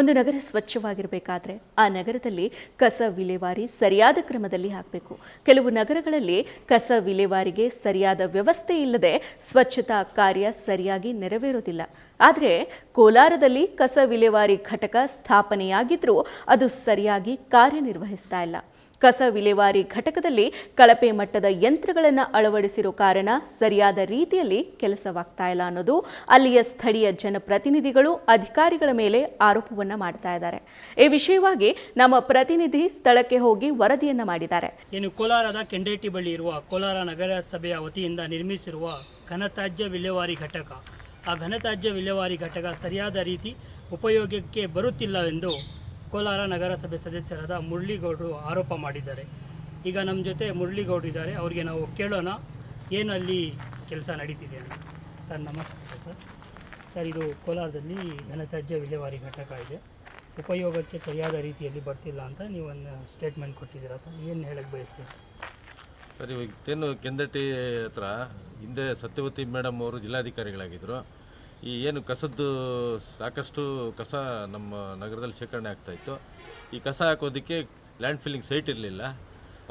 ಒಂದು ನಗರ ಸ್ವಚ್ಛವಾಗಿರಬೇಕಾದ್ರೆ ಆ ನಗರದಲ್ಲಿ ಕಸ ವಿಲೇವಾರಿ ಸರಿಯಾದ ಕ್ರಮದಲ್ಲಿ ಹಾಕಬೇಕು. ಕೆಲವು ನಗರಗಳಲ್ಲಿ ಕಸ ವಿಲೇವಾರಿಗೆ ಸರಿಯಾದ ವ್ಯವಸ್ಥೆ ಇಲ್ಲದೆ ಸ್ವಚ್ಛತಾ ಕಾರ್ಯ ಸರಿಯಾಗಿ ನೆರವೇರೋದಿಲ್ಲ ಆದರೆ ಕೋಲಾರದಲ್ಲಿ ಕಸ ವಿಲೇವಾರಿ ಘಟಕ ಸ್ಥಾಪನೆಯಾಗಿದ್ದರೂ ಅದು ಸರಿಯಾಗಿ ಕಾರ್ಯನಿರ್ವಹಿಸ್ತಾ ಇಲ್ಲ. ಕಸ ವಿಲೇವಾರಿ ಘಟಕದಲ್ಲಿ ಕಳಪೆ ಮಟ್ಟದ ಯಂತ್ರಗಳನ್ನು ಅಳವಡಿಸಿರೋ ಕಾರಣ ಸರಿಯಾದ ರೀತಿಯಲ್ಲಿ ಕೆಲಸವಾಗ್ತಾ ಇಲ್ಲ ಅನ್ನೋದು ಅಲ್ಲಿಯ ಸ್ಥಳೀಯ ಜನಪ್ರತಿನಿಧಿಗಳು, ಅಧಿಕಾರಿಗಳ ಮೇಲೆ ಆರೋಪವನ್ನು ಮಾಡ್ತಾ ಇದ್ದಾರೆ. ಈ ವಿಷಯವಾಗಿ ನಮ್ಮ ಪ್ರತಿನಿಧಿ ಸ್ಥಳಕ್ಕೆ ಹೋಗಿ ವರದಿಯನ್ನು ಮಾಡಿದ್ದಾರೆ. ಏನು ಕೋಲಾರದ ಕೆಂಡೇಟಿ ಬಳಿ ಇರುವ ಕೋಲಾರ ನಗರಸಭೆಯ ವತಿಯಿಂದ ನಿರ್ಮಿಸಿರುವ ಘನತ್ಯಾಜ್ಯ ವಿಲೇವಾರಿ ಘಟಕ. ಆ ಘನತ್ಯಾಜ್ಯ ವಿಲೇವಾರಿ ಘಟಕ ಸರಿಯಾದ ರೀತಿ ಉಪಯೋಗಕ್ಕೆ ಬರುತ್ತಿಲ್ಲವೆಂದು ಕೋಲಾರ ನಗರಸಭೆ ಸದಸ್ಯರಾದ ಮುರಳಿಗೌಡರು ಆರೋಪ ಮಾಡಿದ್ದಾರೆ. ಈಗ ನಮ್ಮ ಜೊತೆ ಮುರಳಿಗೌಡರು ಇದ್ದಾರೆ. ಅವರಿಗೆ ನಾವು ಕೇಳೋಣ. ಏನು ಅಲ್ಲಿ ಕೆಲಸ ನಡೀತಿದೆ ಅಂತ. ಸರ್, ನಮಸ್ತೆ ಸರ್. ಸರ್, ಇದು ಕೋಲಾರದಲ್ಲಿ ಘನತ್ಯಾಜ್ಯ ವಿಲೇವಾರಿ ಘಟಕ ಇದೆ. ಉಪಯೋಗಕ್ಕೆ ಸರಿಯಾದ ರೀತಿಯಲ್ಲಿ ಬರ್ತಿಲ್ಲ ಅಂತ ನೀವೊಂದು ಸ್ಟೇಟ್ಮೆಂಟ್ ಕೊಟ್ಟಿದ್ದೀರಾ ಸರ್? ಏನು ಹೇಳಕ್ಕೆ ಬಯಸ್ತೀರಾ? ಸರ್, ಇವಾಗ ಕೆಂದಟ್ಟಿ ಹತ್ರ ಹಿಂದೆ ಸತ್ಯವತಿ ಮೇಡಮ್ ಅವರು ಜಿಲ್ಲಾಧಿಕಾರಿಗಳಾಗಿದ್ದರು ಈ ಏನು ಕಸದ್ದು ಸಾಕಷ್ಟು ಕಸ ನಮ್ಮ ನಗರದಲ್ಲಿ ಶೇಖರಣೆ ಆಗ್ತಾಯಿತ್ತು ಈ ಕಸ ಹಾಕೋದಕ್ಕೆ ಲ್ಯಾಂಡ್ ಫಿಲ್ಲಿಂಗ್ ಸೈಟ್ ಇರಲಿಲ್ಲ.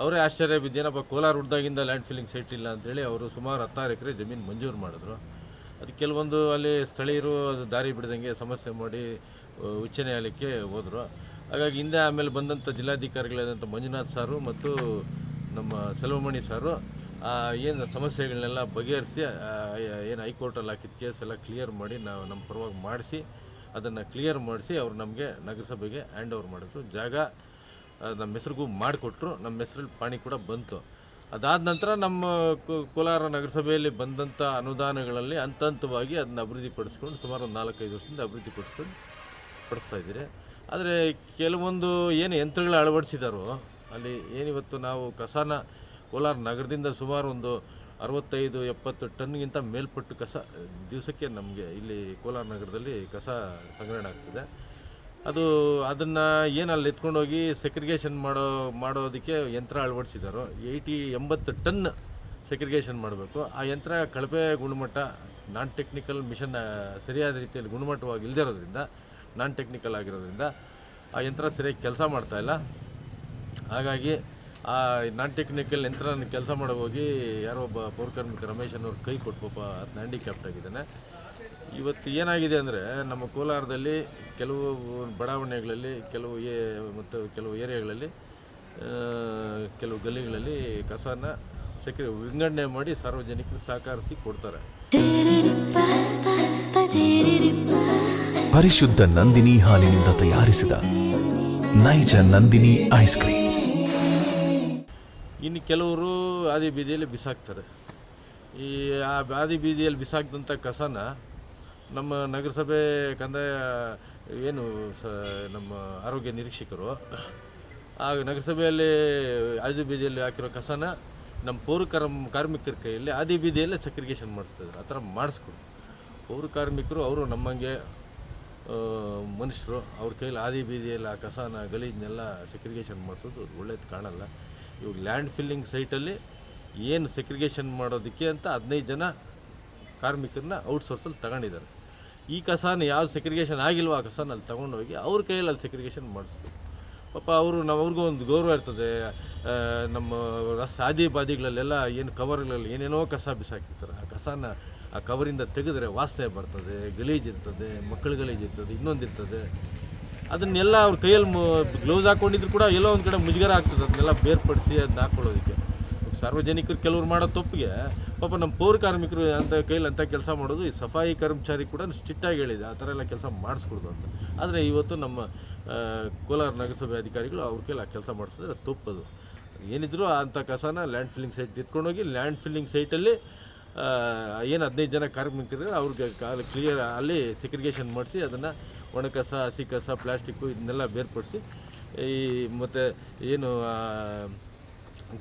ಅವರೇ ಆಶ್ಚರ್ಯ ಬಿದ್ದೇನಪ್ಪ, ಕೋಲಾರ ಹುಡ್ದಾಗಿಂದ ಲ್ಯಾಂಡ್ ಫಿಲ್ಲಿಂಗ್ ಸೈಟ್ ಇಲ್ಲ ಅಂತೇಳಿ ಅವರು ಸುಮಾರು ಹತ್ತಾರು ಎಕರೆ ಜಮೀನು ಮಂಜೂರು ಮಾಡಿದ್ರು. ಅದು ಕೆಲವೊಂದು ಅಲ್ಲಿ ಸ್ಥಳೀಯರು ಅದು ದಾರಿ ಬಿಡ್ದಂಗೆ ಸಮಸ್ಯೆ ಮಾಡಿ ಉಚ್ಚ ನ್ಯಾಯಾಲಯಕ್ಕೆ ಹೋದರು. ಹಾಗಾಗಿ ಹಿಂದೆ ಆಮೇಲೆ ಬಂದಂಥ ಜಿಲ್ಲಾಧಿಕಾರಿಗಳಾದಂಥ ಮಂಜುನಾಥ್ ಸಾರು ಮತ್ತು ನಮ್ಮ ಸೆಲ್ವಮಣಿ ಸಾರು ಏನು ಸಮಸ್ಯೆಗಳನ್ನೆಲ್ಲ ಬಗೆಹರಿಸಿ ಏನು ಹೈಕೋರ್ಟಲ್ಲಿ ಹಾಕಿದ ಕೇಸೆಲ್ಲ ಕ್ಲಿಯರ್ ಮಾಡಿ ನಾವು ನಮ್ಮ ಪರವಾಗಿ ಮಾಡಿಸಿ, ಅದನ್ನು ಕ್ಲಿಯರ್ ಮಾಡಿಸಿ ಅವರು ನಮಗೆ ನಗರಸಭೆಗೆ ಹ್ಯಾಂಡ್ ಓವರ್ ಮಾಡಿದ್ರು. ಜಾಗ ನಮ್ಮ ಹೆಸ್ರಿಗೂ ಮಾಡಿಕೊಟ್ರು. ನಮ್ಮ ಹೆಸ್ರಲ್ಲಿ ಪಾಣಿ ಕೂಡ ಬಂತು. ಅದಾದ ನಂತರ ನಮ್ಮ ಕೋಲಾರ ನಗರಸಭೆಯಲ್ಲಿ ಬಂದಂಥ ಅನುದಾನಗಳಲ್ಲಿ ಹಂತ ಹಂತವಾಗಿ ಅದನ್ನ ಅಭಿವೃದ್ಧಿಪಡಿಸ್ಕೊಂಡು ಸುಮಾರು ಒಂದು ನಾಲ್ಕೈದು ವರ್ಷದಿಂದ ಅಭಿವೃದ್ಧಿಪಡಿಸ್ಕೊಂಡು ಪಡಿಸ್ತಾ ಇದ್ದೀರಿ. ಆದರೆ ಕೆಲವೊಂದು ಏನು ಯಂತ್ರಗಳು ಅಳವಡಿಸಿದಾರೋ, ಅಲ್ಲಿ ಏನಿವತ್ತು ನಾವು ಕಸನ ಕೋಲಾರ ನಗರದಿಂದ ಸುಮಾರು ಒಂದು ಅರವತ್ತೈದು, ಎಪ್ಪತ್ತು ಟನ್ಗಿಂತ ಮೇಲ್ಪಟ್ಟು ಕಸ, ದಿವಸಕ್ಕೆ ನಮಗೆ ಇಲ್ಲಿ ಕೋಲಾರ ನಗರದಲ್ಲಿ ಕಸ ಸಂಗ್ರಹಣೆ ಆಗ್ತಿದೆ. ಅದು ಅದನ್ನು ಏನಲ್ಲಿ ಅಲ್ಲಿ ಎತ್ಕೊಂಡೋಗಿ ಸೆಕ್ರಿಗೇಷನ್ ಮಾಡೋ, ಮಾಡೋದಕ್ಕೆ ಯಂತ್ರ ಅಳವಡಿಸಿದಾರೋ, ಏಯ್ಟಿ, ಎಂಬತ್ತು ಟನ್ ಸೆಕ್ರಿಗೇಷನ್ ಮಾಡಬೇಕು. ಆ ಯಂತ್ರ ಕಳಪೆ ಗುಣಮಟ್ಟ ನಾನ್ ಟೆಕ್ನಿಕಲ್ ಮಿಷನ್ ಸರಿಯಾದ ರೀತಿಯಲ್ಲಿ ಗುಣಮಟ್ಟವಾಗಿ ಇಲ್ಲದಿರೋದ್ರಿಂದ ನಾನ್ ಟೆಕ್ನಿಕಲ್ ಆಗಿರೋದ್ರಿಂದ ಆ ಯಂತ್ರ ಸರಿಯಾಗಿ ಕೆಲಸ ಮಾಡ್ತಾಯಿಲ್ಲ ಹಾಗಾಗಿ ಆ ನಾನ್ ಟೆಕ್ನಿಕಲ್ ಯಂತ್ರ ಕೆಲಸ ಮಾಡೋ ಹೋಗಿ ಯಾರೋ ಒಬ್ಬ ಪೌರಕಾರ್ಮಿಕ ರಮೇಶ್ ಅನ್ನೋರು ಕೈ ಕೊಟ್ಟು ಪಾಪ ಅದನ್ನ ಹ್ಯಾಂಡಿಕ್ಯಾಪ್ಟ್ ಆಗಿದ್ದಾನೆ. ಇವತ್ತು ಏನಾಗಿದೆ ಅಂದರೆ ನಮ್ಮ ಕೋಲಾರದಲ್ಲಿ ಕೆಲವು ಬಡಾವಣೆಗಳಲ್ಲಿ, ಕೆಲವು ಏ ಮತ್ತು ಕೆಲವು ಏರಿಯಾಗಳಲ್ಲಿ ಕೆಲವು ಗಲ್ಲಿಗಳಲ್ಲಿ ಕಸನ ಸಕ್ರಿ ವಿಂಗಡಣೆ ಮಾಡಿ ಸಾರ್ವಜನಿಕರು ಸಹಕರಿಸಿ ಕೊಡ್ತಾರೆ. ಪರಿಶುದ್ಧ ನಂದಿನಿ ಹಾಲಿನಿಂದ ತಯಾರಿಸಿದ ನೈಜ ನಂದಿನಿ ಐಸ್ ಕ್ರೀಮ್ಸ್. ಇನ್ನು ಕೆಲವರು ಆದಿ ಬೀದಿಯಲ್ಲಿ ಬಿಸಾಕ್ತಾರೆ. ಈ ಆ ಆದಿ ಬೀದಿಯಲ್ಲಿ ಬಿಸಾಕಿದಂಥ ಕಸನ ನಮ್ಮ ನಗರಸಭೆ ಕಂದಾಯ ಏನು ಸ ನಮ್ಮ ಆರೋಗ್ಯ ನಿರೀಕ್ಷಕರು ಆ ನಗರಸಭೆಯಲ್ಲಿ ಆದಿ ಬೀದಿಯಲ್ಲಿ ಹಾಕಿರೋ ಕಸನ ನಮ್ಮ ಪೌರ ಕರ್ಮ ಕಾರ್ಮಿಕರ ಕೈಯಲ್ಲಿ ಆದಿ ಬೀದಿಯಲ್ಲೇ ಸಕ್ರಿಗೇಷನ್ ಮಾಡಿಸ್ತಿದ್ರು. ಆ ಥರ ಮಾಡಿಸ್ಕೊಡು. ಪೌರ ಕಾರ್ಮಿಕರು ಅವರು ನಮ್ಮಂಗೆ ಮನುಷ್ಯರು ಅವ್ರ ಕೈಯಲ್ಲಿ ಆದಿ ಬೀದಿಯಲ್ಲಿ ಆ ಕಸನ ಗಲೀಜನ್ನೆಲ್ಲ ಸಕ್ರಿಗೇಷನ್ ಮಾಡಿಸೋದು ಒಳ್ಳೇದು ಕಾಣಲ್ಲ. ಇವಾಗ ಲ್ಯಾಂಡ್ ಫಿಲ್ಲಿಂಗ್ ಸೈಟಲ್ಲಿ ಏನು ಸೆಕ್ರಿಗೇಷನ್ ಮಾಡೋದಕ್ಕೆ ಅಂತ ಹದಿನೈದು ಜನ ಕಾರ್ಮಿಕರನ್ನ ಔಟ್ಸೋರ್ಸಲ್ಲಿ ತಗೊಂಡಿದ್ದಾರೆ. ಈ ಕಸನ ಯಾವ ಸೆಕ್ರಿಗೇಷನ್ ಆಗಿಲ್ವೋ ಆ ಕಸನ ಅಲ್ಲಿ ತೊಗೊಂಡೋಗಿ ಅವ್ರ ಕೈಯಲ್ಲಿ ಅಲ್ಲಿ ಸೆಕ್ರಿಗೇಷನ್ ಮಾಡಿಸ್ಬೇಕು. ಪಾಪ ಅವರು ನಾವು ಅವ್ರಿಗೂ ಒಂದು ಗೌರವ ಇರ್ತದೆ. ನಮ್ಮ ಸಾದಿ ಬಾದಿಗಳಲ್ಲೆಲ್ಲ ಏನು ಕವರ್ಗಳಲ್ಲಿ ಏನೇನೋ ಕಸ ಬಿಸಾಕಿರ್ತಾರೆ. ಆ ಕಸನ ಆ ಕವರಿಂದ ತೆಗೆದ್ರೆ ವಾಸನೆ ಬರ್ತದೆ, ಗಲೀಜ್ ಇರ್ತದೆ, ಮಕ್ಕಳು ಗಲೀಜ್ ಇರ್ತದೆ, ಇನ್ನೊಂದು ಇರ್ತದೆ. ಅದನ್ನೆಲ್ಲ ಅವ್ರ ಕೈಯಲ್ಲಿ ಗ್ಲೌಸ್ ಹಾಕೊಂಡಿದ್ರು ಕೂಡ ಎಲ್ಲೋ ಒಂದು ಕಡೆ ಮುಜುಗರ ಆಗ್ತದೆ. ಅದನ್ನೆಲ್ಲ ಬೇರ್ಪಡಿಸಿ ಅದನ್ನ ಹಾಕೊಳ್ಳೋದಕ್ಕೆ. ಸಾರ್ವಜನಿಕರು ಕೆಲವ್ರು ಮಾಡೋ ತಪ್ಪಿಗೆ, ಪಾಪ ನಮ್ಮ ಪೌರ ಕಾರ್ಮಿಕರು ಅಂತ ಕೈಲಿ ಅಂತ ಕೆಲಸ ಮಾಡೋದು, ಈ ಸಫಾಯಿ ಕರ್ಮಚಾರಿ ಕೂಡ ಸ್ಟ್ರಿಕ್ಟಾಗಿ ಹೇಳಿದೆ. ಆ ಥರ ಎಲ್ಲ ಕೆಲಸ ಮಾಡಿಸ್ಕೊಡ್ದು ಅಂತ. ಆದರೆ ಇವತ್ತು ನಮ್ಮ ಕೋಲಾರ ನಗರಸಭೆ ಅಧಿಕಾರಿಗಳು ಅವ್ರ ಕೈಲಿ ಆ ಕೆಲಸ ಮಾಡಿಸಿದ್ರೆ ತಪ್ಪದು. ಏನಿದ್ರು ಅಂಥ ಕಸನ ಲ್ಯಾಂಡ್ ಫಿಲ್ಲಿಂಗ್ ಸೈಟ್ ಎತ್ಕೊಂಡೋಗಿ ಲ್ಯಾಂಡ್ ಫಿಲ್ಲಿಂಗ್ ಸೈಟಲ್ಲಿ ಏನು ಹದಿನೈದು ಜನ ಕಾರ್ಮಿಕರು ಅವ್ರಿಗೆ ಕಾಲ ಕ್ಲಿಯರ್ ಅಲ್ಲಿ ಸೆಕ್ರಿಗೇಷನ್ ಮಾಡಿಸಿ ಅದನ್ನು ಒಣ ಕಸ ಹಸಿ ಕಸ ಪ್ಲಾಸ್ಟಿಕ್ಕು ಇದನ್ನೆಲ್ಲ ಬೇರ್ಪಡಿಸಿ ಈ ಮತ್ತು ಏನು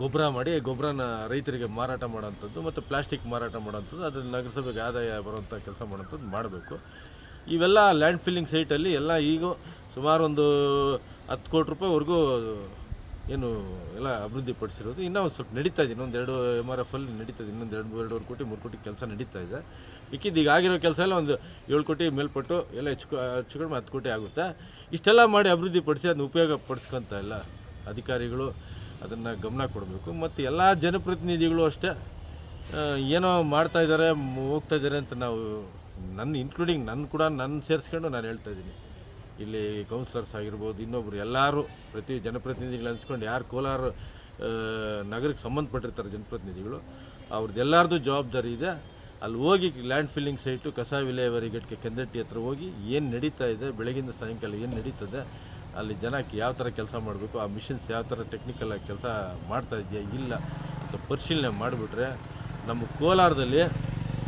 ಗೊಬ್ಬರ ಮಾಡಿ ಗೊಬ್ಬರನ ರೈತರಿಗೆ ಮಾರಾಟ ಮಾಡೋಂಥದ್ದು ಮತ್ತು ಪ್ಲಾಸ್ಟಿಕ್ ಮಾರಾಟ ಮಾಡೋಂಥದ್ದು ಅದರ ನಗರಸಭೆಗೆ ಆದಾಯ ಬರುವಂಥ ಕೆಲಸ ಮಾಡೋಂಥದ್ದು ಮಾಡಬೇಕು. ಇವೆಲ್ಲ ಲ್ಯಾಂಡ್ ಫಿಲ್ಲಿಂಗ್ ಸೈಟಲ್ಲಿ ಎಲ್ಲ ಈಗ ಸುಮಾರು ಒಂದು ಹತ್ತು ಕೋಟಿ ರೂಪಾಯಿವರೆಗೂ ಏನು ಎಲ್ಲ ಅಭಿವೃದ್ಧಿ ಪಡಿಸಿರೋದು. ಇನ್ನೂ ಸ್ವಲ್ಪ ನಡೀತಾ ಇದೆ. ಇನ್ನೊಂದು ಎರಡು ಎಂ ಆರ್ ಎಫಲ್ಲಿ ನಡೀತಾ ಇದೆ. ಇನ್ನೊಂದು ಎರಡು, ಎರಡೂವರೆ ಕೋಟಿ, ಮೂರು ಕೋಟಿ ಕೆಲಸ ನಡೀತಾ ಇದೆ. ಮಿಕ್ಕಿದ್ದು ಈಗ ಆಗಿರೋ ಕೆಲಸ ಎಲ್ಲ ಒಂದು ಏಳು ಕೋಟಿ ಮೇಲ್ಪಟ್ಟು ಎಲ್ಲ ಹೆಚ್ಚು ಹೆಚ್ಚು ಕಡಿಮೆ ಹತ್ತು ಕೋಟಿ ಆಗುತ್ತೆ. ಇಷ್ಟೆಲ್ಲ ಮಾಡಿ ಅಭಿವೃದ್ಧಿ ಪಡಿಸಿ ಅದನ್ನ ಉಪಯೋಗ ಪಡಿಸ್ಕೊಂತ ಇಲ್ಲ ಅಧಿಕಾರಿಗಳು ಅದನ್ನು ಗಮನ ಕೊಡಬೇಕು. ಮತ್ತು ಎಲ್ಲ ಜನಪ್ರತಿನಿಧಿಗಳು ಅಷ್ಟೇ ಏನೋ ಮಾಡ್ತಾ ಇದ್ದಾರೆ ಹೋಗ್ತಾ ಇದ್ದಾರೆ ಅಂತ ನಾವು ನನ್ನ ಇನ್ಕ್ಲೂಡಿಂಗ್ ನನ್ನ ಕೂಡ ನನ್ನ ಸೇರಿಸ್ಕೊಂಡು ನಾನು ಹೇಳ್ತಾ ಇದ್ದೀನಿ. ಇಲ್ಲಿ ಕೌನ್ಸಿಲರ್ಸ್ ಆಗಿರ್ಬೋದು, ಇನ್ನೊಬ್ರು ಎಲ್ಲರೂ ಪ್ರತಿ ಜನಪ್ರತಿನಿಧಿಗಳು ಅನ್ಸ್ಕೊಂಡು ಯಾರು ಕೋಲಾರ ನಗರಕ್ಕೆ ಸಂಬಂಧಪಟ್ಟಿರ್ತಾರೆ ಜನಪ್ರತಿನಿಧಿಗಳು ಅವ್ರದ್ದೆಲ್ಲರದ್ದು ಜವಾಬ್ದಾರಿ ಇದೆ. ಅಲ್ಲಿ ಹೋಗಿ ಲ್ಯಾಂಡ್ ಫಿಲ್ಲಿಂಗ್ ಸೈಟು ಕಸ ವಿಲೇವರಿ ಘಟಕ ಕೆಂದಟ್ಟಿ ಹತ್ರ ಹೋಗಿ ಏನು ನಡೀತಾ ಇದೆ, ಬೆಳಗಿಂದ ಸಾಯಂಕಾಲ ಏನು ನಡೀತದೆ, ಅಲ್ಲಿ ಜನಕ್ಕೆ ಯಾವ ಥರ ಕೆಲಸ ಮಾಡಬೇಕು, ಆ ಮಿಷಿನ್ಸ್ ಯಾವ ಥರ ಟೆಕ್ನಿಕಲ್ ಆಗಿ ಕೆಲಸ ಮಾಡ್ತಾ ಇದೆಯಾ ಇಲ್ಲ ಅಂತ ಪರಿಶೀಲನೆ ಮಾಡಿಬಿಟ್ರೆ ನಮ್ಮ ಕೋಲಾರದಲ್ಲಿ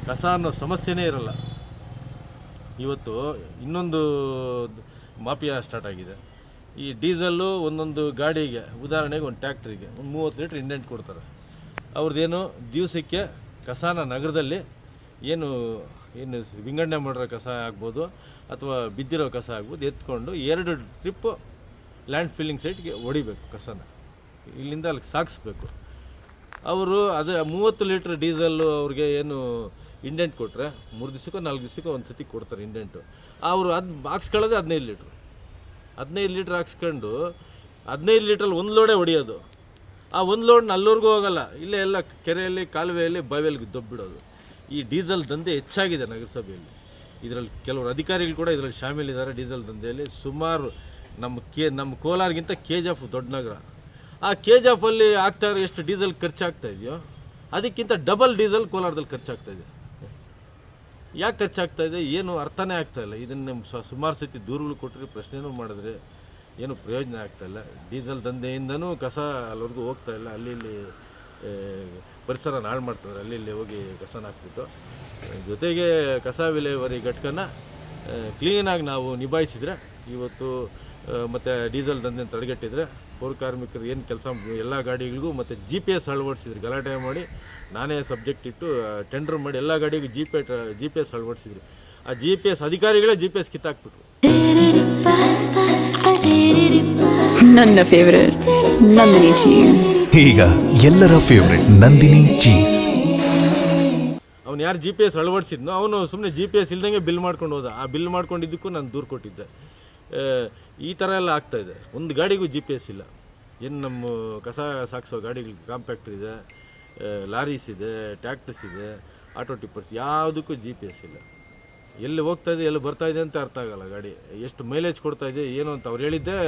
ಕಸ ಅನ್ನೋ ಸಮಸ್ಯೆನೇ ಇರಲ್ಲ. ಇವತ್ತು ಇನ್ನೊಂದು ಮಾಫಿಯಾ ಸ್ಟಾರ್ಟ್ ಆಗಿದೆ. ಈ ಡೀಸಲ್ಲು ಒಂದೊಂದು ಗಾಡಿಗೆ, ಉದಾಹರಣೆಗೆ ಒಂದು ಟ್ಯಾಕ್ಟ್ರಿಗೆ ಒಂದು ಮೂವತ್ತು ಲೀಟ್ರ್ ಇಂಡೆಂಟ್ ಕೊಡ್ತಾರೆ. ಅವ್ರದ್ದೇನು ದಿವಸಕ್ಕೆ ಕಸಾನ ನಗರದಲ್ಲಿ ಏನು ಏನು ವಿಂಗಡಣೆ ಮಾಡಿರೋ ಕಸ ಆಗ್ಬೋದು ಅಥವಾ ಬಿದ್ದಿರೋ ಕಸ ಆಗ್ಬೋದು, ಎತ್ಕೊಂಡು ಎರಡು ಟ್ರಿಪ್ಪು ಲ್ಯಾಂಡ್ ಫಿಲ್ಲಿಂಗ್ ಸೈಟ್ಗೆ ಹೊಡಿಬೇಕು ಕಸನ. ಇಲ್ಲಿಂದ ಅಲ್ಲಿಗೆ ಸಾಗಿಸ್ಬೇಕು. ಅವರು ಅದು ಮೂವತ್ತು ಲೀಟ್ರ್ ಡೀಸೆಲ್ಲು ಅವ್ರಿಗೆ ಏನು ಇಂಡೆಂಟ್ ಕೊಟ್ಟರೆ ಮೂರು ದಿವಸಕ್ಕೋ ನಾಲ್ಕು ದಿವಸಕ್ಕೋ ಒಂದು ಸತಿ ಕೊಡ್ತಾರೆ ಇಂಡೆಂಟು ಅವರು ಅದು ಹಾಕ್ಸ್ಕೊಳ್ಳೋದೇ ಹದಿನೈದು ಲೀಟ್ರು ಹದಿನೈದು ಲೀಟ್ರ್ ಹಾಕ್ಸ್ಕೊಂಡು ಹದಿನೈದು ಲೀಟ್ರಲ್ಲಿ ಒಂದು ಲೋಡೇ ಹೊಡಿಯೋದು. ಆ ಒಂದು ಲೋಡ್ನ ಅಲ್ಲೋರ್ಗೂ ಹೋಗೋಲ್ಲ. ಇಲ್ಲೇ ಎಲ್ಲ ಕೆರೆಯಲ್ಲಿ, ಕಾಲುವೆಯಲ್ಲಿ, ಬಾವಿಯಲ್ಲಿ ದೊಬ್ಬಿಡೋದು. ಈ ಡೀಸೆಲ್ ದಂಧೆ ಹೆಚ್ಚಾಗಿದೆ ನಗರಸಭೆಯಲ್ಲಿ. ಇದರಲ್ಲಿ ಕೆಲವರು ಅಧಿಕಾರಿಗಳು ಕೂಡ ಇದರಲ್ಲಿ ಶಾಮೀಲಿದ್ದಾರೆ ಡೀಸೆಲ್ ದಂಧೆಯಲ್ಲಿ. ಸುಮಾರು ನಮ್ಮ ಕೆ, ನಮ್ಮ ಕೋಲಾರ್ಗಿಂತ ಕೆ ಜಿ ಎಫ್ ದೊಡ್ಡ ನಗರ. ಆ ಕೆ ಜಿ ಎಫಲ್ಲಿ ಆಗ್ತಾ ಇರೋ ಎಷ್ಟು ಡೀಸೆಲ್ ಖರ್ಚಾಗ್ತಾ ಇದೆಯೋ, ಅದಕ್ಕಿಂತ ಡಬಲ್ ಡೀಸೆಲ್ ಕೋಲಾರದಲ್ಲಿ ಖರ್ಚಾಗ್ತಾ ಇದೆ. ಯಾಕೆ ಖರ್ಚಾಗ್ತಾ ಇದೆ? ಏನು ಅರ್ಥನೇ ಆಗ್ತಾ ಇಲ್ಲ. ಇದನ್ನು ಸುಮಾರು ಸತಿ ದೂರುಗಳು ಕೊಟ್ಟರೆ ಪ್ರಶ್ನೆನೂ ಮಾಡಿದ್ರೆ ಏನು ಪ್ರಯೋಜನ ಆಗ್ತಾ ಇಲ್ಲ. ಡೀಸೆಲ್ ದಂಧೆಯಿಂದನೂ ಕಸ ಅಲ್ಲಿವರೆಗೂ ಹೋಗ್ತಾ ಇಲ್ಲ. ಅಲ್ಲಿ ಇಲ್ಲಿ ಪರಿಸರ ನಾಳು ಮಾಡ್ತಾರೆ ಅಲ್ಲಿ ಇಲ್ಲಿ ಹೋಗಿ ಕಸನ ಹಾಕ್ಬಿಟ್ಟು, ಜೊತೆಗೆ ಕಸ ವಿಲೇವರಿ ಘಟಕನ ಕ್ಲೀನಾಗಿ ನಾವು ನಿಭಾಯಿಸಿದರೆ, ಇವತ್ತು ಮತ್ತು ಡೀಸೆಲ್ ದಂಧೆ ತಡೆಗಟ್ಟಿದರೆ, ಪೌರ ಕಾರ್ಮಿಕರು ಏನು ಕೆಲಸ ಎಲ್ಲ ಗಾಡಿಗಳಿಗೂ ಮತ್ತು ಜಿ ಪಿ ಎಸ್ ಅಳವಡಿಸಿದ್ರು, ಗಲಾಟೆ ಮಾಡಿ ನಾನೇ ಸಬ್ಜೆಕ್ಟ್ ಇಟ್ಟು ಟೆಂಡರ್ ಮಾಡಿ ಎಲ್ಲ ಗಾಡಿಗೂ G P G P S ಅಳವಡಿಸಿದ್ರು. ಆ ಜಿ ಪಿ ಎಸ್ ಅಧಿಕಾರಿಗಳೇ ಜಿ ಪಿ ಎಸ್ ಕಿತ್ತಾಕ್ಬಿಟ್ರು. ನನ್ನ ಫೇವರೇಟ್ ನಂದಿನಿ ಚೀಸ್ ಈಗ ಎಲ್ಲರ ಫೇವ್ರೆಟ್ ನಂದಿನಿ ಚೀಸ್ ಅವ್ನು ಯಾರು ಜಿ ಪಿ ಎಸ್ ಅಳವಡಿಸಿದ್ನೋ ಅವನು ಸುಮ್ಮನೆ ಜಿ ಪಿ ಎಸ್ ಇಲ್ದಂಗೆ ಬಿಲ್ ಮಾಡ್ಕೊಂಡು ಹೋದ. ಆ ಬಿಲ್ ಮಾಡ್ಕೊಂಡಿದ್ದಕ್ಕೂ ನಾನು ದೂರು ಕೊಟ್ಟಿದ್ದೆ. ಈ ಥರ ಎಲ್ಲ ಆಗ್ತಾ ಇದೆ. ಒಂದು ಗಾಡಿಗೂ ಜಿ ಪಿ ಎಸ್ ಇಲ್ಲ. ಏನು ನಮ್ಮ ಕಸ ಸಾಗಿಸೋ ಗಾಡಿಗಳು ಕಾಂಪ್ಯಾಕ್ಟ್ರ್ ಇದೆ ಲಾರೀಸ್ ಇದೆ ಟ್ಯಾಕ್ಟರ್ಸ್ ಇದೆ ಆಟೋ ಟಿಪ್ಪರ್ಸ್ ಯಾವುದಕ್ಕೂ ಜಿ ಪಿ ಎಸ್ ಇಲ್ಲ. ಎಲ್ಲಿ ಹೋಗ್ತಾ ಇದೆ ಎಲ್ಲಿ ಬರ್ತಾ ಇದೆ ಅಂತ ಅರ್ಥ ಆಗಲ್ಲ ಗಾಡಿ. ಎಷ್ಟು ಮೈಲೇಜ್ ಕೊಡ್ತಾ ಇದೆ ಏನು ಅಂತ ಅವ್ರು ಹೇಳಿದ್ದೆ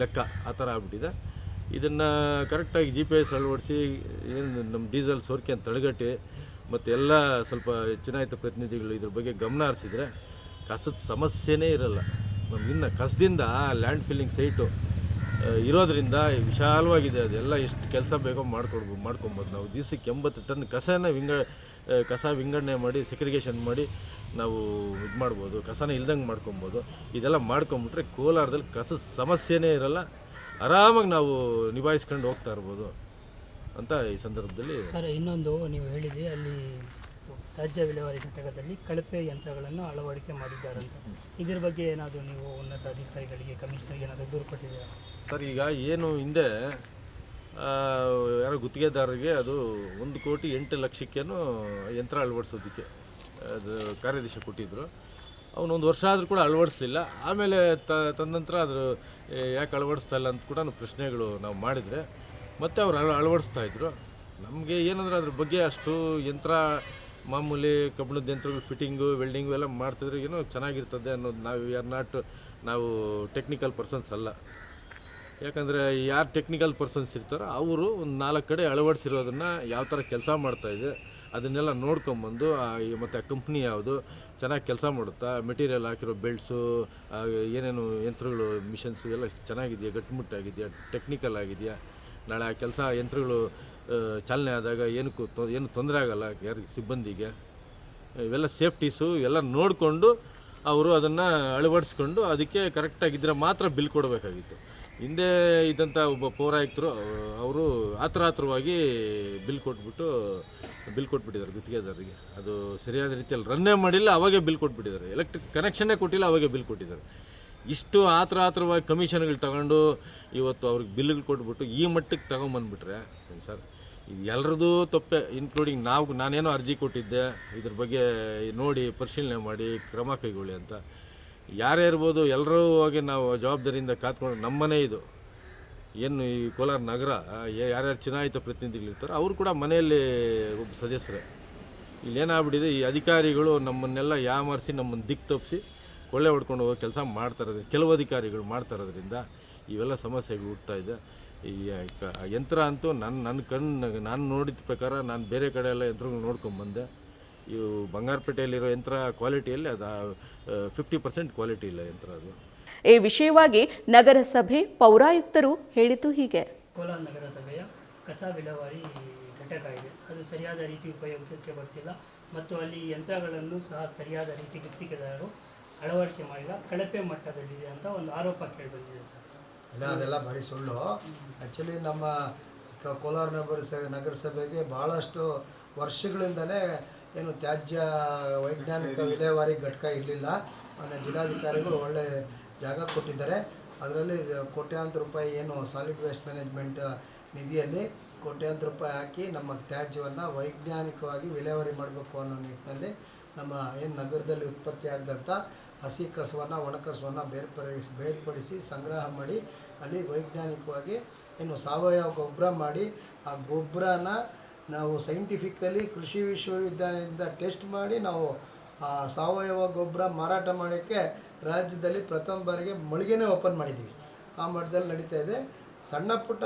ಲೆಕ್ಕ. ಆ ಥರ ಆಗ್ಬಿಟ್ಟಿದೆ. ಇದನ್ನು ಕರೆಕ್ಟಾಗಿ ಜಿ ಪಿ ಎಸ್ ಅಳವಡಿಸಿ, ಏನು ನಮ್ಮ ಡೀಸೆಲ್ ಸೋರ್ಕೆ ಅಂತ ತಡೆಗಟ್ಟಿ, ಮತ್ತು ಎಲ್ಲ ಸ್ವಲ್ಪ ಚುನಾಯಿತ ಪ್ರತಿನಿಧಿಗಳು ಇದ್ರ ಬಗ್ಗೆ ಗಮನ ಹರಿಸಿದ್ರೆ ಕಸದ ಸಮಸ್ಯೆನೇ ಇರಲ್ಲ. ಇನ್ನು ಕಸದಿಂದ ಲ್ಯಾಂಡ್ ಫಿಲ್ಲಿಂಗ್ ಸೈಟು ಇರೋದ್ರಿಂದ ವಿಶಾಲವಾಗಿದೆ. ಅದೆಲ್ಲ ಎಷ್ಟು ಕೆಲಸ ಬೇಕೋ ಮಾಡ್ಕೊಡ್ಬೋದು ಮಾಡ್ಕೊಬೋದು. ನಾವು ದಿವಸಕ್ಕೆ ಎಂಬತ್ತು ಟನ್ ಕಸನ ವಿಂಗ ಕಸ ವಿಂಗಡಣೆ ಮಾಡಿ ಸೆಕ್ರಿಗೇಷನ್ ಮಾಡಿ ನಾವು ಇದು ಮಾಡ್ಬೋದು ಕಸನ ಇಲ್ದಂಗೆ ಮಾಡ್ಕೊಬೋದು. ಇದೆಲ್ಲ ಮಾಡ್ಕೊಂಬಿಟ್ರೆ ಕೋಲಾರದಲ್ಲಿ ಕಸದ ಸಮಸ್ಯೆನೇ ಇರಲ್ಲ. ಆರಾಮಾಗಿ ನಾವು ನಿಭಾಯಿಸ್ಕೊಂಡು ಹೋಗ್ತಾ ಇರ್ಬೋದು ಅಂತ ಈ ಸಂದರ್ಭದಲ್ಲಿ ಸರ್ ಇನ್ನೊಂದು ನೀವು ಹೇಳಿದ್ರಿ ಅಲ್ಲಿ ತ್ಯಾಜ್ಯ ವಿಲೇವಾರಿ ಘಟಕದಲ್ಲಿ ಕಳಪೆ ಯಂತ್ರಗಳನ್ನು ಅಳವಡಿಕೆ ಮಾಡಿದ್ದಾರಂತ ಇದ್ರ ಬಗ್ಗೆ ಏನಾದರೂ ನೀವು ಉನ್ನತ ಅಧಿಕಾರಿಗಳಿಗೆ ಕಮಿಷನರ್ಗೆ ಏನಾದರೂ ದೂರು ಕೊಟ್ಟಿದ್ದೀರಾ? ಸರ್ ಈಗ ಏನು ಹಿಂದೆ ಯಾರೋ ಗುತ್ತಿಗೆದಾರರಿಗೆ ಅದು ಒಂದು ಕೋಟಿ ಎಂಟು ಲಕ್ಷಕ್ಕೇನು ಯಂತ್ರ ಅಳವಡಿಸೋದಕ್ಕೆ ಅದು ಕಾರ್ಯದರ್ಶಿ ಕೊಟ್ಟಿದ್ದರು ಅವನು ಒಂದು ವರ್ಷ ಆದರೂ ಕೂಡ ಅಳವಡಿಸಲಿಲ್ಲ. ಆಮೇಲೆ ತದನಂತರ ಅದ್ರ ಯಾಕೆ ಅಳವಡಿಸ್ತಾ ಇಲ್ಲ ಅಂತ ಕೂಡ ಪ್ರಶ್ನೆಗಳು ನಾವು ಮಾಡಿದರೆ, ಮತ್ತೆ ಅವ್ರು ಅಳ, ಅಳವಡಿಸ್ತಾ ಇದ್ರು. ನಮಗೆ ಏನಂದ್ರೆ ಅದ್ರ ಬಗ್ಗೆ ಅಷ್ಟು ಯಂತ್ರ, ಮಾಮೂಲಿ ಕಬ್ಬಿಣದ ಯಂತ್ರಗಳು ಫಿಟ್ಟಿಂಗು ವೆಲ್ಡಿಂಗು ಎಲ್ಲ ಮಾಡ್ತಿದ್ರೆ ಏನೋ ಚೆನ್ನಾಗಿರ್ತದೆ ಅನ್ನೋದು ನಾವು ಆರ್ ನಾಟ್ ನಾವು ಟೆಕ್ನಿಕಲ್ ಪರ್ಸನ್ಸ್ ಅಲ್ಲ. ಯಾಕಂದರೆ ಯಾರು ಟೆಕ್ನಿಕಲ್ ಪರ್ಸನ್ಸ್ ಇರ್ತಾರೋ, ಅವರು ಒಂದು ನಾಲ್ಕು ಕಡೆ ಅಳವಡಿಸಿರೋದನ್ನು ಯಾವ ಥರ ಕೆಲಸ ಮಾಡ್ತಾಯಿದೆ ಅದನ್ನೆಲ್ಲ ನೋಡ್ಕೊಂಬಂದು ಮತ್ತು ಆ ಕಂಪ್ನಿ ಯಾವುದು ಚೆನ್ನಾಗಿ ಕೆಲಸ ಮಾಡುತ್ತಾ ಮೆಟೀರಿಯಲ್ ಹಾಕಿರೋ ಬೆಲ್ಟ್ಸು ಏನೇನು ಯಂತ್ರಗಳು ಮಿಷನ್ಸು ಎಲ್ಲ ಚೆನ್ನಾಗಿದೆಯಾ, ಗಟ್ಟಿಮುಟ್ಟಾಗಿದೆಯಾ ಟೆಕ್ನಿಕಲ್ ಆಗಿದೆಯಾ? ನಾಳೆ ಆ ಕೆಲಸ, ಯಂತ್ರಗಳು ಚಾಲನೆ ಆದಾಗ ಏನಕ್ಕೂ ತೊ ಏನು ತೊಂದರೆ ಆಗಲ್ಲ ಯಾರಿಗೆ ಸಿಬ್ಬಂದಿಗೆ? ಇವೆಲ್ಲ ಸೇಫ್ಟೀಸು ಎಲ್ಲ ನೋಡಿಕೊಂಡು, ಅವರು ಅದನ್ನು ಅಳವಡಿಸ್ಕೊಂಡು, ಅದಕ್ಕೆ ಕರೆಕ್ಟಾಗಿದ್ದರೆ ಮಾತ್ರ ಬಿಲ್ ಕೊಡಬೇಕಾಗಿತ್ತು. ಹಿಂದೆ ಇದ್ದಂಥ ಒಬ್ಬ ಪೌರಾಯುಕ್ತರು, ಅವರು ಆತ್ರ ಆತ್ರವಾಗಿ ಬಿಲ್ ಕೊಟ್ಬಿಟ್ಟು, ಬಿಲ್ ಕೊಟ್ಬಿಟ್ಟಿದ್ದಾರೆ, ಗುತ್ತಿಗೆದಾರರಿಗೆ. ಅದು ಸರಿಯಾದ ರೀತಿಯಲ್ಲಿ ರನ್ನೇ ಮಾಡಿಲ್ಲ, ಅವಾಗೇ ಬಿಲ್ ಕೊಟ್ಬಿಟ್ಟಿದ್ದಾರೆ. ಎಲೆಕ್ಟ್ರಿಕ್ ಕನೆಕ್ಷನ್ನೇ ಕೊಟ್ಟಿಲ್ಲ, ಅವಾಗೆ ಬಿಲ್ ಕೊಟ್ಟಿದ್ದಾರೆ. ಇಷ್ಟು ಆತ್ರ ಆತ್ರವಾಗಿ ಕಮಿಷನ್ಗಳು ತಗೊಂಡು ಇವತ್ತು ಅವ್ರಿಗೆ ಬಿಲ್ಗಳು ಕೊಟ್ಬಿಟ್ಟು ಈ ಮಟ್ಟಕ್ಕೆ ತಗೊಂಬಂದ್ಬಿಟ್ರೆ ಸರ್? ಇದು ಎಲ್ಲರದು ತಪ್ಪೆ ಇನ್ಕ್ಲೂಡಿಂಗ್ ನಾವು, ನಾನೇನೋ ಅರ್ಜಿ ಕೊಟ್ಟಿದ್ದೆ, ಇದ್ರ ಬಗ್ಗೆ ನೋಡಿ ಪರಿಶೀಲನೆ ಮಾಡಿ, ಕ್ರಮ ಕೈಗೊಳ್ಳಿ ಅಂತ ಯಾರೇ ಇರ್ಬೋದು ಎಲ್ಲರೂ ಹೋಗಿ ನಾವು ಜವಾಬ್ದಾರಿಯಿಂದ ಕಾತ್ಕೊಂಡು ನಮ್ಮನೇ ಇದು. ಏನು ಈ ಕೋಲಾರ ನಗರ ಯಾರ್ಯಾರು ಚುನಾಯಿತ ಪ್ರತಿನಿಧಿಗಳಿರ್ತಾರೋ ಅವರು ಕೂಡ ಮನೆಯಲ್ಲಿ ಒಬ್ಬ ಸದಸ್ಯರೇ. ಇಲ್ಲೇನಾಗ್ಬಿಟ್ಟಿದೆ, ಈ ಅಧಿಕಾರಿಗಳು ನಮ್ಮನ್ನೆಲ್ಲ ಯಾಮಾರಿಸಿ ನಮ್ಮನ್ನು ದಿಕ್ಕು ತಪ್ಪಿಸಿ ಕೊಳ್ಳೆ ಹೊಡ್ಕೊಂಡು ಹೋಗೋ ಕೆಲಸ ಮಾಡ್ತಾ ಇರೋದ್ರಿಂದ ಕೆಲವು ಅಧಿಕಾರಿಗಳು ಮಾಡ್ತಾ ಇರೋದ್ರಿಂದ ಇವೆಲ್ಲ ಸಮಸ್ಯೆಗೆ ಹುಡ್ತಾ ಇದೆ. ಈ ಯಂತ್ರ ಅಂತೂ ನನ್ನ ನನ್ನ ಕಣ್ಣು, ನಾನು ನೋಡಿದ ಪ್ರಕಾರ ನಾನು ಬೇರೆ ಕಡೆ ಎಲ್ಲ ಯಂತ್ರಗಳು ನೋಡ್ಕೊಂಬಂದೆ. ಇವು ಬಂಗಾರಪೇಟೆಯಲ್ಲಿರೋ ಯಂತ್ರ ಕ್ವಾಲಿಟಿಯಲ್ಲಿ ಅದು ಫಿಫ್ಟಿ ಪರ್ಸೆಂಟ್ ಕ್ವಾಲಿಟಿ ಇಲ್ಲ ಯಂತ್ರ ಅದು. ಈ ವಿಷಯವಾಗಿ ನಗರಸಭೆ ಪೌರಾಯುಕ್ತರು ಹೇಳಿತು ಹೀಗೆ. ಕೋಲಾರ ನಗರಸಭೆಯ ಕಸ ವಿಲೇವಾರಿ ಘಟಕ ಇದೆ. ಅದು ಸರಿಯಾದ ರೀತಿ ಉಪಯೋಗಕ್ಕೆ ಬರ್ತಿಲ್ಲ. ಮತ್ತು ಅಲ್ಲಿ ಯಂತ್ರಗಳನ್ನು ಸಹ ಸರಿಯಾದ ರೀತಿ ಗುತ್ತಿಗೆದಾರರು ಅಳವಡಿಕೆ ಮಾಡಿಲ್ಲ. ಕಳಪೆ ಮಟ್ಟದಲ್ಲಿದೆ ಅಂತ ಒಂದು ಆರೋಪ ಕೇಳಿಬಂದಿದೆ ಸರ್. ಇಲ್ಲ ಅದೆಲ್ಲ ಬರೀ ಸುಳ್ಳು. ಆ್ಯಕ್ಚುಲಿ ನಮ್ಮ ಕೋಲಾರ ನಗರ ನಗರಸಭೆಗೆ ಭಾಳಷ್ಟು ವರ್ಷಗಳಿಂದಲೇ ಏನು ತ್ಯಾಜ್ಯ ವೈಜ್ಞಾನಿಕ ವಿಲೇವಾರಿ ಘಟಕ ಇರಲಿಲ್ಲ. ಮೊನ್ನೆ ಜಿಲ್ಲಾಧಿಕಾರಿಗಳು ಒಳ್ಳೆ ಜಾಗ ಕೊಟ್ಟಿದ್ದಾರೆ. ಅದರಲ್ಲಿ ಕೋಟ್ಯಾಂತರ ರೂಪಾಯಿ ಏನು ಸಾಲಿಡ್ ವೇಸ್ಟ್ ಮ್ಯಾನೇಜ್ಮೆಂಟ್ ನಿಧಿಯಲ್ಲಿ ಕೋಟ್ಯಾಂತರ ರೂಪಾಯಿ ಹಾಕಿ ನಮ್ಮ ತ್ಯಾಜ್ಯವನ್ನು ವೈಜ್ಞಾನಿಕವಾಗಿ ವಿಲೇವಾರಿ ಮಾಡಬೇಕು ಅನ್ನೋ ನಿಟ್ಟಿನಲ್ಲಿ ನಮ್ಮ ಏನು ನಗರದಲ್ಲಿ ಉತ್ಪತ್ತಿ ಆಗದಂಥ ಹಸಿ ಕಸವನ್ನು ಒಣ ಕಸವನ್ನು ಬೇರ್ಪಡಿಸಿ ಬೇರ್ಪಡಿಸಿ ಸಂಗ್ರಹ ಮಾಡಿ ಅಲ್ಲಿ ವೈಜ್ಞಾನಿಕವಾಗಿ ಏನು ಸಾವಯವ ಗೊಬ್ಬರ ಮಾಡಿ ಆ ಗೊಬ್ಬರನ ನಾವು ಸೈಂಟಿಫಿಕಲಿ ಕೃಷಿ ವಿಶ್ವವಿದ್ಯಾಲಯದಿಂದ ಟೆಸ್ಟ್ ಮಾಡಿ ನಾವು, ಆ, ಸಾವಯವ ಗೊಬ್ಬರ ಮಾರಾಟ ಮಾಡೋಕ್ಕೆ ರಾಜ್ಯದಲ್ಲಿ ಪ್ರಥಮ ಬಾರಿಗೆ ಮಳಿಗೆನೇ ಓಪನ್ ಮಾಡಿದ್ದೀವಿ. ಆ ಮಟ್ಟದಲ್ಲಿ ನಡೀತಾ ಇದೆ. ಸಣ್ಣ ಪುಟ್ಟ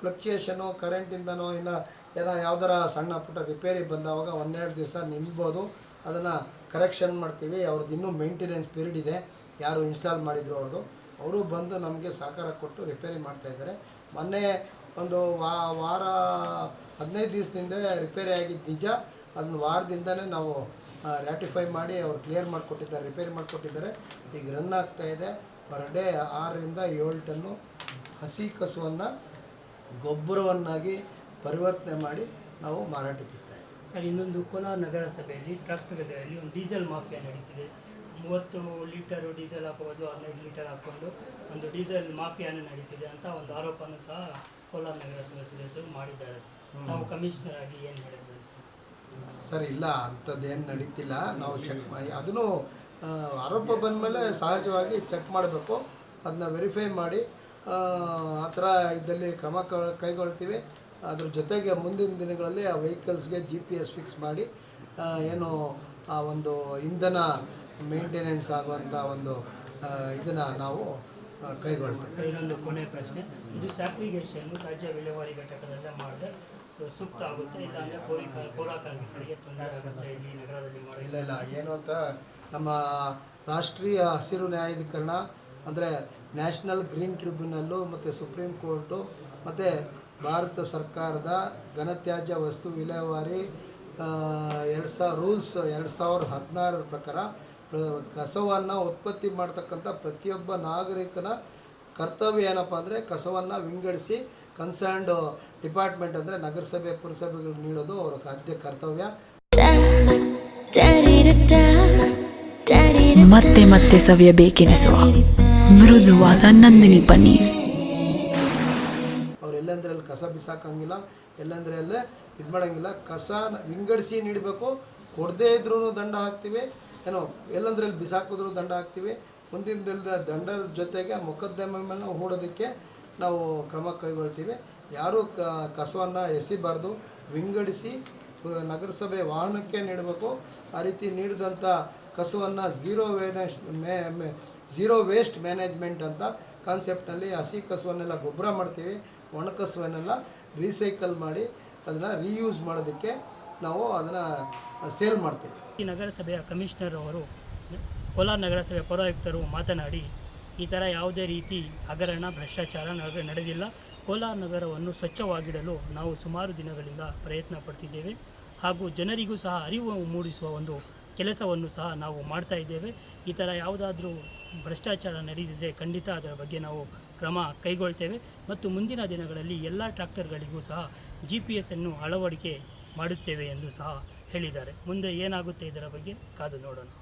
ಫ್ಲಕ್ಚುಯೇಷನು ಕರೆಂಟಿಂದನೋ ಇಲ್ಲ ಏನೋ ಯಾವ್ದಾರ ಸಣ್ಣ ಪುಟ್ಟ ರಿಪೇರಿ ಬಂದವಾಗ ಒಂದೆರಡು ದಿವಸ ನಿಲ್ಬೋದು. ಅದನ್ನು ಕರೆಕ್ಷನ್ ಮಾಡ್ತೀವಿ. ಅವ್ರದ್ದು ಇನ್ನೂ ಮೇಂಟೆನೆನ್ಸ್ ಪೀರಿಯಡ್ ಇದೆ. ಯಾರು ಇನ್ಸ್ಟಾಲ್ ಮಾಡಿದ್ರು ಅವ್ರದ್ದು. ಅವರು ಬಂದು ನಮಗೆ ಸಹಕಾರ ಕೊಟ್ಟು ರಿಪೇರಿ ಮಾಡ್ತಾಯಿದ್ದಾರೆ ಮೊನ್ನೆ ಒಂದು ವಾರ ಹದಿನೈದು ದಿವಸದಿಂದ ರಿಪೇರಿ ಆಗಿದ್ದು ನಿಜ. ಅದನ್ನ ವಾರದಿಂದನೇ ನಾವು ರ್ಯಾಟಿಫೈ ಮಾಡಿ ಅವ್ರು ಕ್ಲಿಯರ್ ಮಾಡಿಕೊಟ್ಟಿದ್ದಾರೆ ರಿಪೇರಿ ಮಾಡಿಕೊಟ್ಟಿದ್ದಾರೆ. ಈಗ ರನ್ ಆಗ್ತಾ ಇದೆ. ಪರ್ ಡೇ ಆರರಿಂದ ಏಳು ಟನ್ನು ಹಸಿ ಕಸುವನ್ನು, ಗೊಬ್ಬರವನ್ನಾಗಿ ಪರಿವರ್ತನೆ ಮಾಡಿ ನಾವು ಮಾರಾಟಕ್ಕೆ ಇದ್ದೀವಿ. ಸರ್, ಇನ್ನೊಂದು ಕೋಲಾರ ನಗರಸಭೆಯಲ್ಲಿ ಟ್ರಾಕ್ಟರ್ಗಳಲ್ಲಿ ಒಂದು ಡೀಸೆಲ್ ಮಾಫಿಯಾ ನಡೀತಿದೆ. ಮೂವತ್ತು ಲೀಟರು ಡೀಸೆಲ್ ಹಾಕೋದು ಹದಿನೈದು ಲೀಟರ್ ಹಾಕ್ಕೊಂಡು ಒಂದು ಡೀಸೆಲ್ ಮಾಫಿಯಾನೇ ನಡೀತಿದೆ ಅಂತ ಒಂದು ಆರೋಪನೂ ಸಹ ಕೋಲಾರ ನಗರಸಭೆ ಸದಸ್ಯರು ಮಾಡಿದ್ದಾರೆ ಸರ್. ನಾವು ಕಮಿಷನರ್ ಆಗಿ ಏನು ಸರ್ ಇಲ್ಲ ಅಂಥದ್ದೇನು ನಡೀತಿಲ್ಲ. ನಾವು ಚೆಕ್ ಮಾಡಿ ಅದನ್ನು ಆರೋಪ ಬಂದಮೇಲೆ ಸಹಜವಾಗಿ ಚೆಕ್ ಮಾಡಬೇಕು. ಅದನ್ನ ವೆರಿಫೈ ಮಾಡಿ ಆ, ಥರ ಇದ್ದಲ್ಲಿ ಕ್ರಮ ಕ- ಕೈಗೊಳ್ತೀವಿ. ಅದ್ರ ಜೊತೆಗೆ ಮುಂದಿನ ದಿನಗಳಲ್ಲಿ ಆ ವೆಹಿಕಲ್ಸ್ಗೆ ಜಿ ಪಿ ಎಸ್ ಫಿಕ್ಸ್ ಮಾಡಿ ಏನು ಆ ಒಂದು ಇಂಧನ ಮೇಂಟೆನೆನ್ಸ್ ಆಗುವಂಥ ಒಂದು ಇದನ್ನು ನಾವು ಕೈಗೊಳ್ತೀವಿ. ಇನ್ನೊಂದು ಕೊನೆ ಪ್ರಶ್ನೆ. ಇದು ಸ್ಯಾಕ್ರಿಗೇಷನ್ ತ್ಯಾಜ್ಯ ವಿಲೇವಾರಿ ಘಟಕದಲ್ಲೇ ಸೊ ಸೂಕ್ತ ಆಗುತ್ತೆ ಇಲ್ಲಾಂದರೆ ಪೌರ ಪೌರ ಕಾರ್ಮಿಕರಿಗೆ ತೊಂದರೆ ಆಗುತ್ತೆ. ಇಲ್ಲಿ ನಗರದಲ್ಲಿ ಮಾಡಿ ಇಲ್ಲ ಇಲ್ಲ. ಏನು ಅಂತ ನಮ್ಮ ರಾಷ್ಟ್ರೀಯ ಹಸಿರು ನ್ಯಾಯಾಧೀಕರಣ ಅಂದರೆ ನ್ಯಾಷನಲ್ ಗ್ರೀನ್ ಟ್ರಿಬ್ಯುನಲ್ಲು ಮತ್ತು ಸುಪ್ರೀಂ ಕೋರ್ಟು ಮತ್ತು ಭಾರತ ಸರ್ಕಾರದ ಘನತ್ಯಾಜ್ಯ ವಸ್ತು ವಿಲೇವಾರಿ ಎರಡು ಸಾವಿರ ರೂಲ್ಸ್ ಎರಡು ಸಾವಿರದ ಹದಿನಾರರ ಪ್ರಕಾರ ಪ್ರ- ಕಸವನ್ನು ಉತ್ಪತ್ತಿ ಮಾಡ್ತಕ್ಕಂಥ ಪ್ರತಿಯೊಬ್ಬ ನಾಗರಿಕನ ಕರ್ತವ್ಯ ಏನಪ್ಪ ಅಂದರೆ ಕಸವನ್ನು ವಿಂಗಡಿಸಿ ಕನ್ಸರ್ನ್ಡ್ ಡಿಪಾರ್ಟ್ಮೆಂಟ್ ಅಂದರೆ ನಗರಸಭೆ ಪುರಸಭೆಗಳು ನೀಡೋದು ಅವರ ಆದ್ಯ ಕರ್ತವ್ಯ. ಮತ್ತೆ ಮತ್ತೆ ಸವಿಯಬೇಕೆನಿಸುವ ಮೃದುವಾದ ನಂದಿನಿ ಪನ್ನೀರ್. ಅವ್ರು ಎಲ್ಲಂದ್ರೆ ಅಲ್ಲಿ ಕಸ ಬಿಸಾಕಂಗಿಲ್ಲ ಎಲ್ಲಂದ್ರೆ ಅಲ್ಲೇ ಇದು ಮಾಡೋಂಗಿಲ್ಲ ಕಸ ವಿಂಗಡಿಸಿ ನೀಡಬೇಕು. ಕೊಡದೇ ಇದ್ರೂ ದಂಡ ಹಾಕ್ತೀವಿ. ಏನೋ ಎಲ್ಲಂದ್ರೆ ಅಲ್ಲಿ ಬಿಸಾಕಿದ್ರು ದಂಡ ಹಾಕ್ತೀವಿ. ಮುಂದಿನ ದಿನದ ದಂಡದ ಜೊತೆಗೆ ಮೊಕದ್ದಮೆ ಮೇಲೆ ಹೂಡೋದಕ್ಕೆ ನಾವು ಕ್ರಮ ಕೈಗೊಳ್ತೀವಿ. ಯಾರೂ ಕ, ಕಸವನ್ನು ಎಸಿಬಾರ್ದು. ವಿಂಗಡಿಸಿ ನಗರಸಭೆ ವಾಹನಕ್ಕೆ ನೀಡಬೇಕು. ಆ ರೀತಿ ನೀಡಿದಂಥ ಕಸವನ್ನು ಝೀರೋ ವೇನೇಶ್ ಮೇ, ಝೀರೋ ವೇಸ್ಟ್ ಮ್ಯಾನೇಜ್ಮೆಂಟ್ ಅಂತ ಕಾನ್ಸೆಪ್ಟಲ್ಲಿ ಹಸಿ ಕಸವನ್ನೆಲ್ಲ ಗೊಬ್ಬರ ಮಾಡ್ತೀವಿ. ಒಣ ಕಸವನ್ನೆಲ್ಲ ರೀಸೈಕಲ್ ಮಾಡಿ ಅದನ್ನು ರೀಯೂಸ್ ಮಾಡೋದಕ್ಕೆ ನಾವು ಅದನ್ನು ಸೇಲ್ ಮಾಡ್ತೀವಿ. ಈ ನಗರಸಭೆಯ ಕಮಿಷನರ್ ಅವರು ಕೋಲಾರ ನಗರಸಭೆ ಪೌರಾಯುಕ್ತರು ಮಾತನಾಡಿ, ಈ ಥರ ಯಾವುದೇ ರೀತಿ ಹಗರಣ, ಭ್ರಷ್ಟಾಚಾರ ನಡೆ- ನಡೆದಿಲ್ಲ. ಕೋಲಾರ ನಗರವನ್ನು ಸ್ವಚ್ಛವಾಗಿಡಲು ನಾವು ಸುಮಾರು ದಿನಗಳಿಂದ ಪ್ರಯತ್ನ ಪಡ್ತಿದ್ದೇವೆ. ಹಾಗೂ ಜನರಿಗೂ ಸಹ ಅರಿವು ಮೂಡಿಸುವ ಒಂದು ಕೆಲಸವನ್ನು ಸಹ ನಾವು ಮಾಡ್ತಾ ಇದ್ದೇವೆ. ಈ ಥರ ಯಾವುದಾದ್ರೂ ಭ್ರಷ್ಟಾಚಾರ ನಡೆದಿದೆ, ಖಂಡಿತ ಅದರ ಬಗ್ಗೆ ನಾವು ಕ್ರಮ ಕೈಗೊಳ್ತೇವೆ. ಮತ್ತು ಮುಂದಿನ ದಿನಗಳಲ್ಲಿ ಎಲ್ಲ ಟ್ರ್ಯಾಕ್ಟರ್ಗಳಿಗೂ ಸಹ ಜಿ ಪಿ ಎಸ್ ಅನ್ನು ಅಳವಡಿಕೆ ಮಾಡುತ್ತೇವೆ ಎಂದು ಸಹ ಹೇಳಿದ್ದಾರೆ. ಮುಂದೆ ಏನಾಗುತ್ತೆ ಇದರ ಬಗ್ಗೆ ಕಾದು ನೋಡೋಣ.